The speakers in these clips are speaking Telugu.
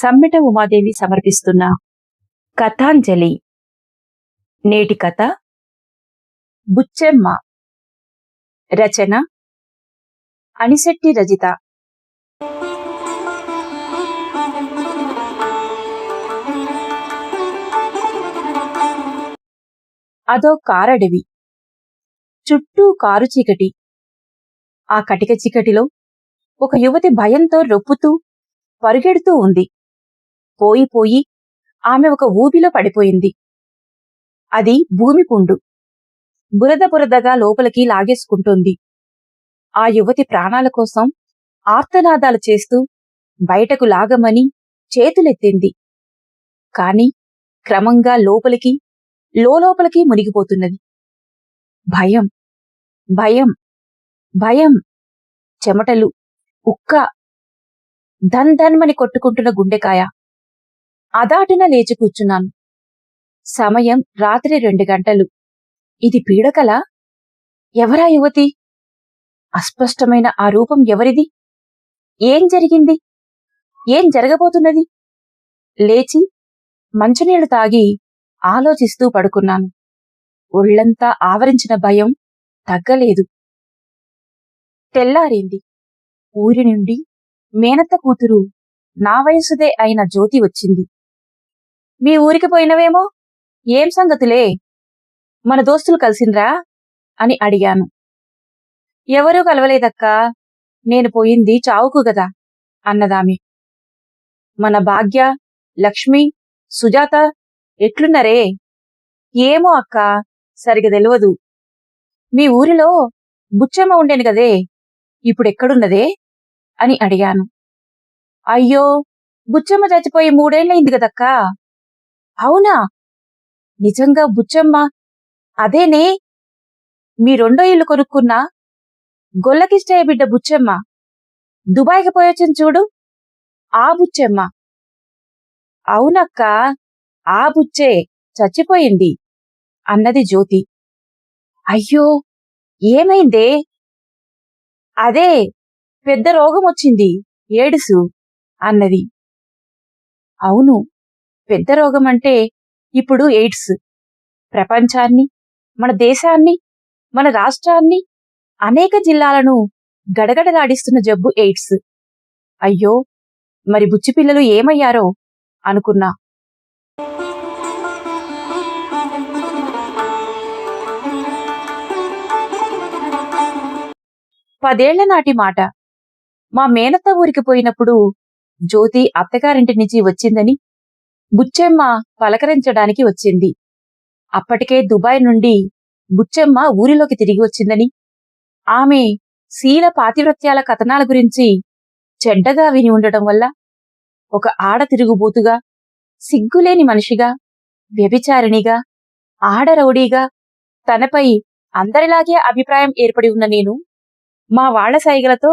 సమ్మిట ఉమాదేవి సమర్పిస్తున్న కథాంజలి. నేటి కథ బుచ్చెమ్మ. రచన అనిశెట్టి రజిత. అదో కారడవి. చుట్టూ కారు చీకటి. ఆ కటిక చీకటిలో ఒక యువతి భయంతో రొప్పుతూ పరుగెడుతూ ఉంది. పోయిపోయి ఆమె ఒక ఊబిలో పడిపోయింది. అది భూమి పుండు. బురద బురదగా లోపలికి లాగేసుకుంటోంది. ఆ యువతి ప్రాణాల కోసం ఆర్తనాదాలు చేస్తూ బయటకు లాగమని చేతులెత్తింది. కాని క్రమంగా లోపలికి లోపలికి మునిగిపోతున్నది. భయం భయం భయం. చెమటలు ఉక్క. ధన్ ధన్మని కొట్టుకుంటున్న గుండెకాయ అదాటున లేచి కూర్చున్నాను. సమయం రాత్రి రెండు గంటలు. ఇది పీడకలా? ఎవరా యువతి? అస్పష్టమైన ఆ రూపం ఎవరిది? ఏం జరిగింది? ఏం జరగబోతున్నది? లేచి మంచినీళ్ళు తాగి ఆలోచిస్తూ పడుకున్నాను. ఒళ్ళంతా ఆవరించిన భయం తగ్గలేదు. తెల్లారింది. ఊరి నుండి మేనత్త కూతురు నా వయసుదే అయిన జ్యోతి వచ్చింది. మీ ఊరికి పోయినవేమో? ఏం సంగతులే? మన దోస్తులు కలిసిండ్రా? అని అడిగాను. ఎవరూ కలవలేదక్కా. నేను పోయింది చావుకు గదా అన్నదామె. మన భాగ్య లక్ష్మి సుజాత ఎట్లున్నరే? ఏమో అక్క సరిగా తెలియదు మీ ఊరిలో బుచ్చమ్మ ఉండేను గదే ఇప్పుడెక్కడున్నదే? అని అడిగాను. అయ్యో బుచ్చమ్మ చచ్చిపోయి మూడేళ్ళయింది కదక్కా అవునా? నిజంగా బుచ్చమ్మ అదేనే? మీ రెండో ఇల్లు కొనుక్కున్న గొల్లకిష్టయ్య బిడ్డ బుచ్చమ్మ దుబాయ్కి పోయొచ్చని చూడు. ఆ బుచ్చమ్మ. అవునక్క ఆ బుచ్చే చచ్చిపోయింది అన్నది జ్యోతి. అయ్యో ఏమైందే? అదే పెద్ద రోగం వచ్చింది ఏడుసు అన్నది. అవును పెద్ద రోగం అంటే ఇప్పుడు ఎయిడ్స్. ప్రపంచాన్ని మన దేశాన్ని మన రాష్ట్రాన్ని అనేక జిల్లాలను గడగడలాడిస్తున్న జబ్బు ఎయిడ్స్. అయ్యో మరి బుచ్చిపిల్లలు ఏమయ్యారో అనుకున్నా. పదేళ్ళ నాటి మాట. మా మేనత్త ఊరికి పోయినప్పుడు జ్యోతి అత్తగారింటి నుంచి వచ్చిందని బుచ్చెమ్మ పలకరించడానికి వచ్చింది. అప్పటికే దుబాయ్ నుండి బుచ్చెమ్మ ఊరిలోకి తిరిగి వచ్చిందని. ఆమె శీల పాతివ్రత్యాల కథనాల గురించి చెడ్డగా విని ఉండటం వల్ల ఒక ఆడ తిరుగుబోతుగా సిగ్గులేని మనిషిగా వ్యభిచారిణిగా ఆడరౌడీగా తనపై అందరిలాగే అభిప్రాయం ఏర్పడి ఉన్న నేను మా వాళ్ళ సైగలతో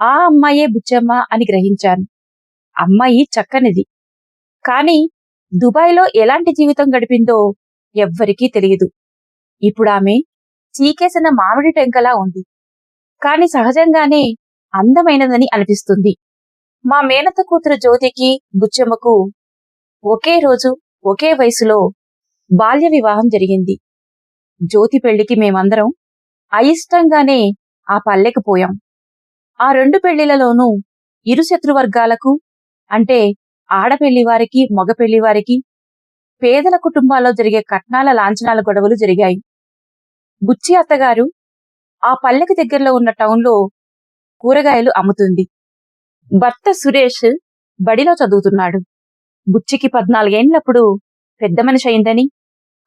ఆ అమ్మాయే బుచ్చమ్మ అని గ్రహించాను. అమ్మాయి చక్కనిది. కాని దుబాయ్లో ఎలాంటి జీవితం గడిపిందో ఎవ్వరికీ తెలియదు. ఇప్పుడామె చీకేసిన మామిడి టెంకలా ఉంది. కాని సహజంగానే అందమైనదని అనిపిస్తుంది. మా మేనత కూతురు జ్యోతికి బుచ్చమ్మకు ఒకే రోజు ఒకే వయసులో బాల్య వివాహం జరిగింది. జ్యోతి పెళ్ళికి మేమందరం అయిష్టంగానే ఆ పల్లెకు పోయాం. ఆ రెండు పెళ్ళిలలోనూ ఇరు శత్రువర్గాలకు అంటే ఆడపెళ్ళివారికి మగ పెళ్ళివారికి పేదల కుటుంబాల్లో జరిగే కట్నాల లాంఛనాల గొడవలు జరిగాయి. బుచ్చి అత్తగారు ఆ పల్లెకి దగ్గరలో ఉన్న టౌన్లో కూరగాయలు అమ్ముతుంది. భర్త సురేష్ బడిలో చదువుతున్నాడు. బుచ్చికి పద్నాలుగేండ్లప్పుడు పెద్ద మనిషి అయిందని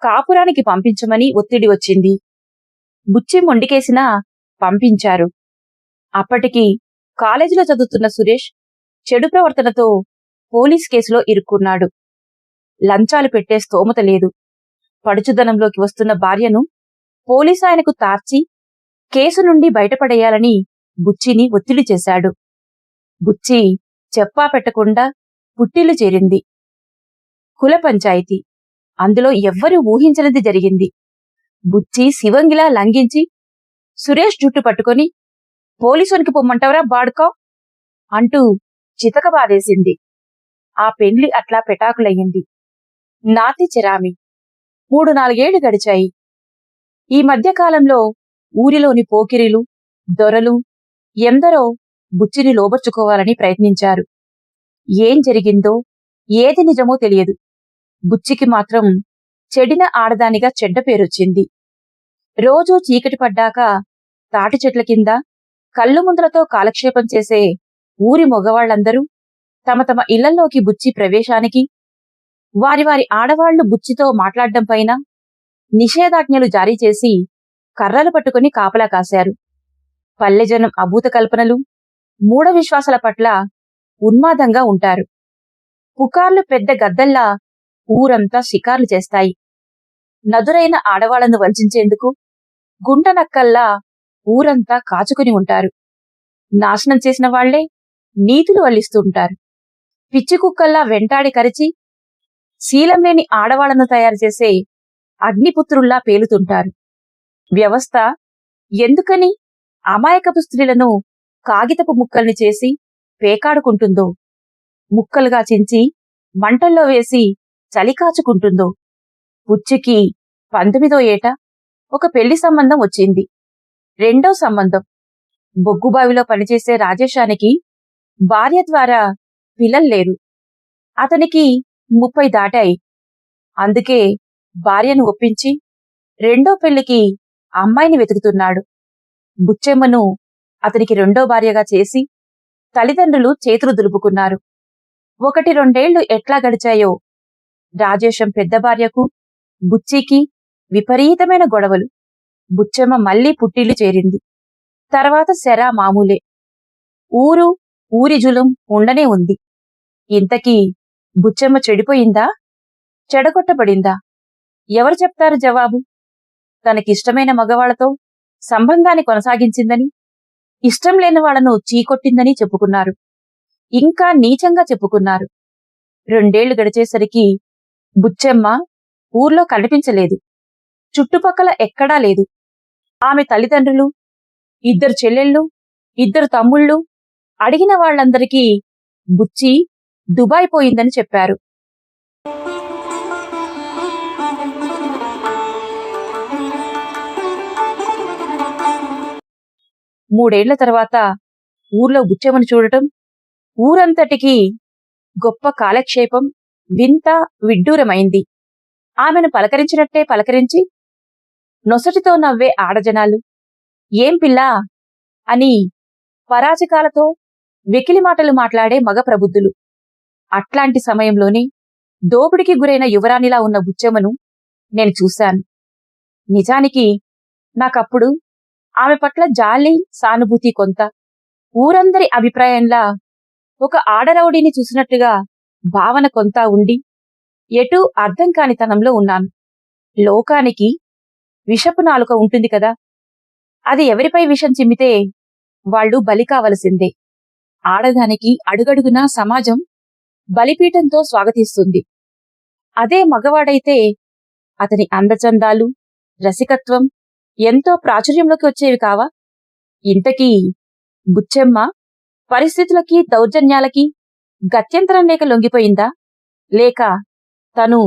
కాపురానికి పంపించమని ఒత్తిడి వచ్చింది. బుచ్చి మొండికేసినా పంపించారు. అప్పటికి కాలేజీలో చదువుతున్న సురేష్ చెడు ప్రవర్తనతో పోలీస్ కేసులో ఇరుక్కున్నాడు. లంచాలు పెట్టే స్తోమత లేదు. పడుచుదనంలోకి వస్తున్న భార్యను పోలీసు ఆయనకు తార్చి కేసు నుండి బయటపడేయాలని బుచ్చిని ఒత్తిడి చేశాడు. బుచ్చి చెప్పా పెట్టకుండా పుట్టిల్లు చేరింది. కుల పంచాయతీ. అందులో ఎవ్వరూ ఊహించనిది జరిగింది. బుచ్చి శివంగిలా లంఘించి సురేష్ జుట్టు పట్టుకొని పోలీసునికి పొమ్మంటావరా బాడుకో అంటూ చితక బాధేసింది ఆ పెండ్లి అట్లా పెటాకులయ్యింది. నాతి చిరామి. మూడు నాలుగేళ్ళు గడిచాయి. ఈ మధ్యకాలంలో ఊరిలోని పోకిరిలు దొరలు ఎందరో బుచ్చిని లోబర్చుకోవాలని ప్రయత్నించారు. ఏం జరిగిందో ఏది నిజమో తెలియదు. బుచ్చికి మాత్రం చెడిన ఆడదానిగా చెడ్డ పేరొచ్చింది. రోజూ చీకటి పడ్డాక తాటి చెట్ల కింద కళ్ళు ముందలతో కాలక్షేపం చేసే ఊరి మగవాళ్ళందరూ తమ తమ ఇళ్ళలోకి బుచ్చి ప్రవేశానికి వారి వారి ఆడవాళ్ళు బుచ్చితో మాట్లాడడం పైన నిషేధాజ్ఞలు జారీ చేసి కర్రలు పట్టుకుని కాపలా కాశారు. పల్లెజనం అభూత కల్పనలు మూఢ విశ్వాసాల పట్ల ఉన్మాదంగా ఉంటారు. పుకార్లు పెద్ద గద్దల్లా ఊరంతా షికార్లు చేస్తాయి. నదురైన ఆడవాళ్ళను వంచేందుకు గుంటనక్కల్లా ఊరంతా కాచుకుని ఉంటారు. నాశనం చేసిన వాళ్ళే నీతులు వల్లిస్తూ ఉంటారు. పిచ్చి కుక్కల్లా వెంటాడి కరిచి శీలం లేని ఆడవాళ్ళను తయారు చేసే అగ్నిపుత్రుల్లా పేలుతుంటారు. వ్యవస్థ ఎందుకని అమాయకపు స్త్రీలను కాగితపు ముక్కల్ని చేసి పేకాడుకుంటుందో ముక్కలుగా చించి మంటల్లో వేసి చలికాచుకుంటుందో ఉచ్చికి పుచ్చికి పంతొమ్మిదో ఏట ఒక పెళ్ళి సంబంధం వచ్చింది. రెండో సంబంధం బొగ్గుబావిలో పనిచేసే రాజేశానికి భార్య ద్వారా పిల్లలు లేరు. అతనికి ముప్పై దాటాయి. అందుకే భార్యను ఒప్పించి రెండో పెళ్ళికి అమ్మాయిని వెతుకుతున్నాడు. బుచ్చెమ్మను అతనికి రెండో భార్యగా చేసి తల్లిదండ్రులు చేతులు దులుపుకున్నారు. ఒకటి రెండేళ్ళు ఎట్లా గడిచాయో రాజేశం పెద్ద భార్యకు బుచ్చికి విపరీతమైన గొడవలు. బుచ్చెమ్మ మళ్ళీ పుట్టిల్లు చేరింది. తర్వాత శరా మామూలే. ఊరు ఊరి జులుం ఉండనే ఉంది. ఇంతకీ బుచ్చెమ్మ చెడిపోయిందా? చెడగొట్టబడిందా? ఎవరు చెప్తారు జవాబు? తనకిష్టమైన మగవాళ్ళతో సంబంధాన్ని కొనసాగించిందని ఇష్టం లేని వాళ్ళను చీకొట్టిందని చెప్పుకున్నారు. ఇంకా నీచంగా చెప్పుకున్నారు. రెండేళ్ళు గడిచేసరికి బుచ్చెమ్మ ఊర్లో కనిపించలేదు. చుట్టుపక్కల ఎక్కడా లేదు. ఆమె తల్లిదండ్రులు ఇద్దరు చెల్లెళ్ళు ఇద్దరు తమ్ముళ్ళు అడిగిన వాళ్ళందరికీ బుచ్చి దుబాయ్ పోయిందని చెప్పారు. మూడేళ్ళ తర్వాత ఊర్లో బుచ్చెమ్మను చూడటం ఊరంతటికీ గొప్ప కాలక్షేపం వింత విడ్డూరమైంది. ఆమెను పలకరించినట్టే పలకరించి నొసటితో నవ్వే ఆడజనాలు ఏం పిల్లా? అని పరాజకాలతో వెకిలి మాటలు మాట్లాడే మగ ప్రబుద్ధులు. అట్లాంటి సమయంలోనే దోపిడికి గురైన యువరాణిలా ఉన్న బుచ్చెమ్మను నేను చూశాను. నిజానికి నాకప్పుడు ఆమె పట్ల జాలి సానుభూతి కొంత. ఊరందరి అభిప్రాయంలా ఒక ఆడరౌడీని చూసినట్లుగా భావన కొంత ఉండి ఎటూ అర్థం కానితనంలో ఉన్నాను. లోకానికి విషపు నాలుక ఉంటుంది కదా. అది ఎవరిపై విషం చిమ్మితే వాళ్ళు బలి కావలసిందే. ఆడదానికి అడుగడుగునా సమాజం బలిపీఠంతో స్వాగతిస్తుంది. అదే మగవాడైతే అతని అందచందాలు రసికత్వం ఎంతో ప్రాచుర్యంలోకి వచ్చేవి కావా? ఇంతకీ బుచ్చెమ్మ పరిస్థితులకి దౌర్జన్యాలకి గత్యంతరం లేక లొంగిపోయిందా? లేక తను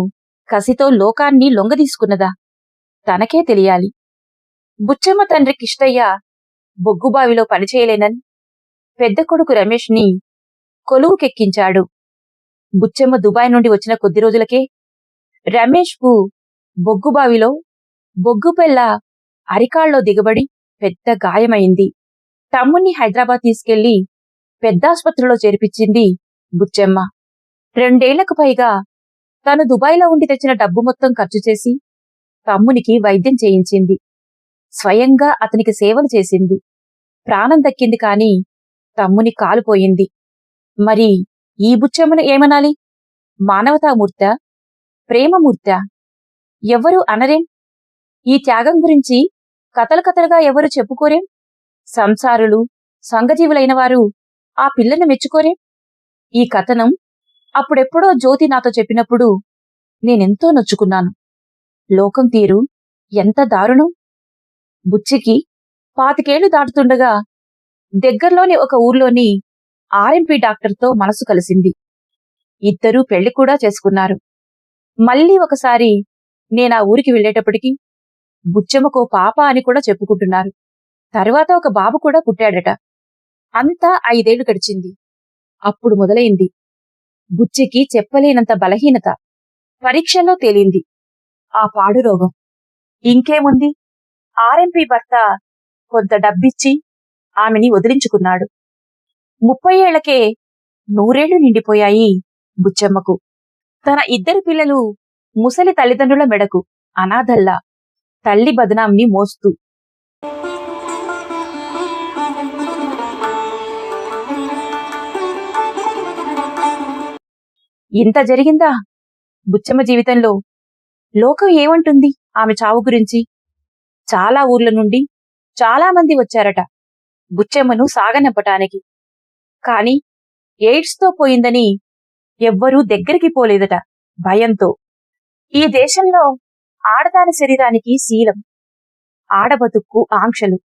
కసితో లోకాన్ని లొంగదీసుకున్నదా? తనకే తెలియాలి. బుచ్చమ్మ తండ్రి కిష్టయ్య బొగ్గుబావిలో పనిచేయలేనని పెద్ద కొడుకు రమేష్ని కొలువుకెక్కించాడు. బుచ్చమ్మ దుబాయ్ నుండి వచ్చిన కొద్ది రోజులకే రమేష్కు బొగ్గుబావిలో బొగ్గుపెల్ల అరికాళ్ళలో దిగబడి పెద్ద గాయమైంది. తమ్ముణ్ణి హైదరాబాద్ తీసుకెళ్ళి పెద్దాసుపత్రిలో చేర్పించింది బుచ్చెమ్మ. రెండేళ్ళకు పైగా తను దుబాయ్లో ఉండి తెచ్చిన డబ్బు మొత్తం ఖర్చు చేసి తమ్మునికి వైద్యం చేయించింది. స్వయంగా అతనికి సేవలు చేసింది. ప్రాణం దక్కింది కాని తమ్ముని కాలుపోయింది. మరి ఈ బుచ్చమ్మను ఏమనాలి? మానవతామూర్త? ప్రేమమూర్త? ఎవ్వరూ అనరేం? ఈ త్యాగం గురించి కథలు కథలుగా ఎవరు చెప్పుకోరేం? సంసారులు సంఘజీవులైన వారు ఆ పిల్లను మెచ్చుకోరేం? ఈ కథనం అప్పుడెప్పుడో జ్యోతి నాతో చెప్పినప్పుడు నేనెంతో నొచ్చుకున్నాను. లోకం తీరు ఎంత దారుణం! బుచ్చికి పాతికేళ్ళు దాటుతుండగా దగ్గర్లోని ఒక ఊర్లోని ఆర్ఎంపీ డాక్టర్తో మనసు కలిసింది. ఇద్దరూ పెళ్ళి కూడా చేసుకున్నారు. మళ్ళీ ఒకసారి నేనా ఊరికి వెళ్ళేటప్పటికి బుచ్చమ్మకో పాప అని కూడా చెప్పుకుంటున్నారు. తరువాత ఒక బాబు కూడా పుట్టాడట. అంతా ఐదేళ్ళు గడిచింది. అప్పుడు మొదలైంది. బుచ్చికి చెప్పలేనంత బలహీనత. పరీక్షలో తేలింది. ఆ పాడు రోగం. ఇంకేముంది? ఆర్ఎంపీ భర్త కొంత డబ్బిచ్చి ఆమెని వదిలించుకున్నాడు. ముప్పై ఏళ్ళకే నూరేళ్ళు నిండిపోయాయి బుచ్చమ్మకు. తన ఇద్దరు పిల్లలు ముసలి తల్లిదండ్రుల మెడకు అనాథల్లా తల్లి బదనాంని మోస్తూ. ఇంత జరిగిందా? బుచ్చమ్మ జీవితంలో లోకం ఏమంటుంది ఆమె చావు గురించి? చాలా ఊర్ల నుండి చాలా మంది వచ్చారట బుచ్చమ్మను సాగనంపటానికి. కాని ఎయిడ్స్తో పోయిందని ఎవ్వరూ దగ్గరికి పోలేదట భయంతో. ఈ దేశంలో ఆడదాని శరీరానికి శీలం ఆడబతుక్కు ఆంక్షలు.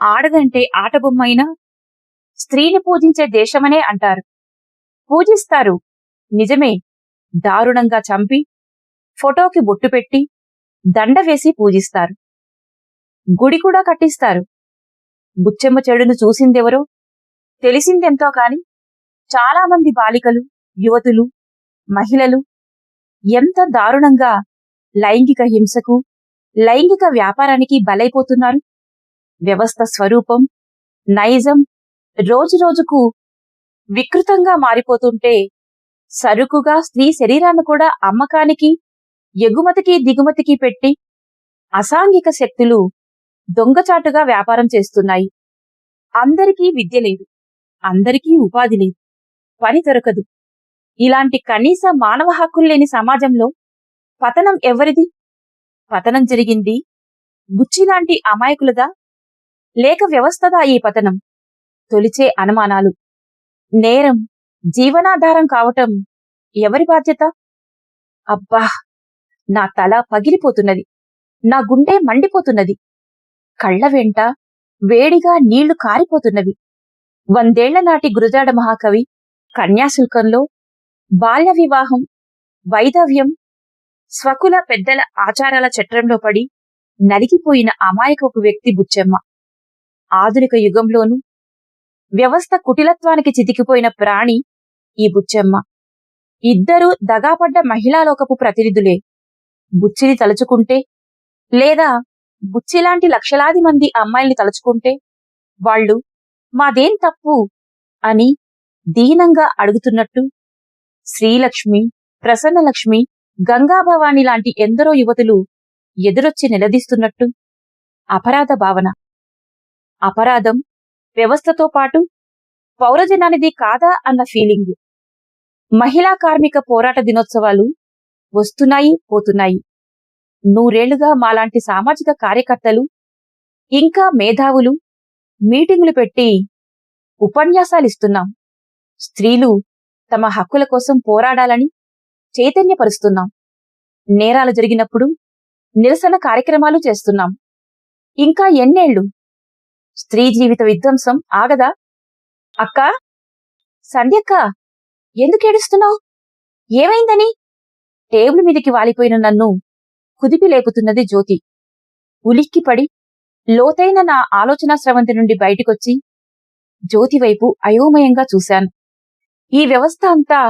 ఆడదంటే ఆటబొమ్మైనా స్త్రీని పూజించే దేశమనే అంటారు. పూజిస్తారు నిజమే. దారుణంగా చంపి ఫోటోకి బొట్టు పెట్టి దండ వేసి పూజిస్తారు. గుడి కూడా కట్టిస్తారు. బుచ్చెమ్మ చెడును చూసిందెవరో? తెలిసిందెంతో కాని చాలామంది బాలికలు యువతులు మహిళలు ఎంత దారుణంగా లైంగిక హింసకు లైంగిక వ్యాపారానికి బలైపోతున్నారు. వ్యవస్థ స్వరూపం నైజం రోజురోజుకు వికృతంగా మారిపోతుంటే సరుకుగా స్త్రీ శరీరాన్ని కూడా అమ్మకానికి ఎగుమతికి దిగుమతికి పెట్టి అసాంఘిక శక్తులు దొంగచాటుగా వ్యాపారం చేస్తున్నాయి. అందరికీ విద్య లేదు. అందరికీ ఉపాధి లేదు. పని దొరకదు. ఇలాంటి కనీస మానవ హక్కులు లేని సమాజంలో పతనం ఎవరిది? పతనం జరిగింది గుచ్చిలాంటి అమాయకులదా? లేక వ్యవస్థదా ఈ పతనం? తొలిచే అనుమానాలు. నేరం జీవనాధారం కావటం ఎవరి బాధ్యత? అబ్బా! నా తల పగిలిపోతున్నది. నా గుండె మండిపోతున్నది. కళ్ళ వెంట వేడిగా నీళ్ళు కారిపోతున్నవి. వందేళ్ళ నాటి గురజాడ మహాకవి కన్యాశుల్కంలో బాల్య వివాహం వైధవ్యం స్వకుల పెద్దల ఆచారాల చట్రంలో పడి నలిగిపోయిన అమాయకపు వ్యక్తి బుచ్చెమ్మ. ఆధునిక యుగంలోనూ వ్యవస్థ కుటిలత్వానికి చితికిపోయిన ప్రాణి ఈ బుచ్చెమ్మ. ఇద్దరూ దగాపడ్డ మహిళాలోకపు ప్రతినిధులే. బుచ్చిని తలుచుకుంటే లేదా బుచ్చిలాంటి లక్షలాది మంది అమ్మాయిల్ని తలుచుకుంటే వాళ్ళు మాదేం తప్పు? అని దీనంగా అడుగుతున్నట్టు శ్రీలక్ష్మి ప్రసన్నలక్ష్మి గంగాభవాణి లాంటి ఎందరో యువతులు ఎదురొచ్చి నిలదీస్తున్నట్టు అపరాధ భావన. అపరాధం వ్యవస్థతో పాటు పౌరజనానిది కాదా అన్న ఫీలింగ్. మహిళా కార్మిక పోరాట దినోత్సవాలు వస్తున్నాయి పోతున్నాయి. నూరేళ్ళుగా మాలాంటి సామాజిక కార్యకర్తలు ఇంకా మేధావులు మీటింగులు పెట్టి ఉపన్యాసాలిస్తున్నాం. స్త్రీలు తమ హక్కుల కోసం పోరాడాలని చైతన్యపరుస్తున్నాం. నేరాలు జరిగినప్పుడు నిరసన కార్యక్రమాలు చేస్తున్నాం. ఇంకా ఎన్నేళ్ళు స్త్రీ జీవిత విధ్వంసం ఆగదా? అక్క? సంధ్యక్క ఎందుకేడుస్తున్నావు ఏమైందని? టేబుల్ మీదకి వాలిపోయిన నన్ను కుదిపి లేపుతున్నది జ్యోతి. ఉలిక్కిపడి లోతైన నా ఆలోచనా స్రవంతి నుండి బయటికొచ్చి జ్యోతి వైపు అయోమయంగా చూశాను. ఈ వ్యవస్థ అంతా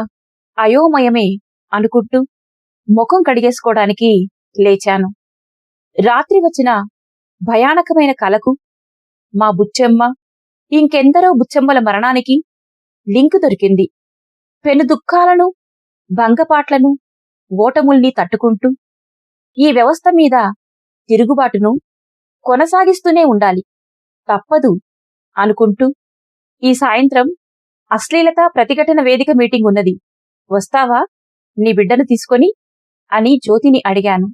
అయోమయమే అనుకుంటూ ముఖం కడిగేసుకోవడానికి లేచాను. రాత్రి వచ్చిన భయానకమైన కలకు మా బుచ్చెమ్మ ఇంకెందరో బుచ్చెమ్మల మరణానికి లింకు దొరికింది. పెను దుఃఖాలను భంగపాట్లను ఓటముల్ని తట్టుకుంటూ ఈ వ్యవస్థ మీద తిరుగుబాటును కొనసాగిస్తూనే ఉండాలి. తప్పదు అనుకుంటూ ఈ సాయంత్రం అశ్లీలత ప్రతిఘటన వేదిక మీటింగ్ ఉన్నది. వస్తావా? నీ బిడ్డను తీసుకొని అని జ్యోతిని అడిగాను.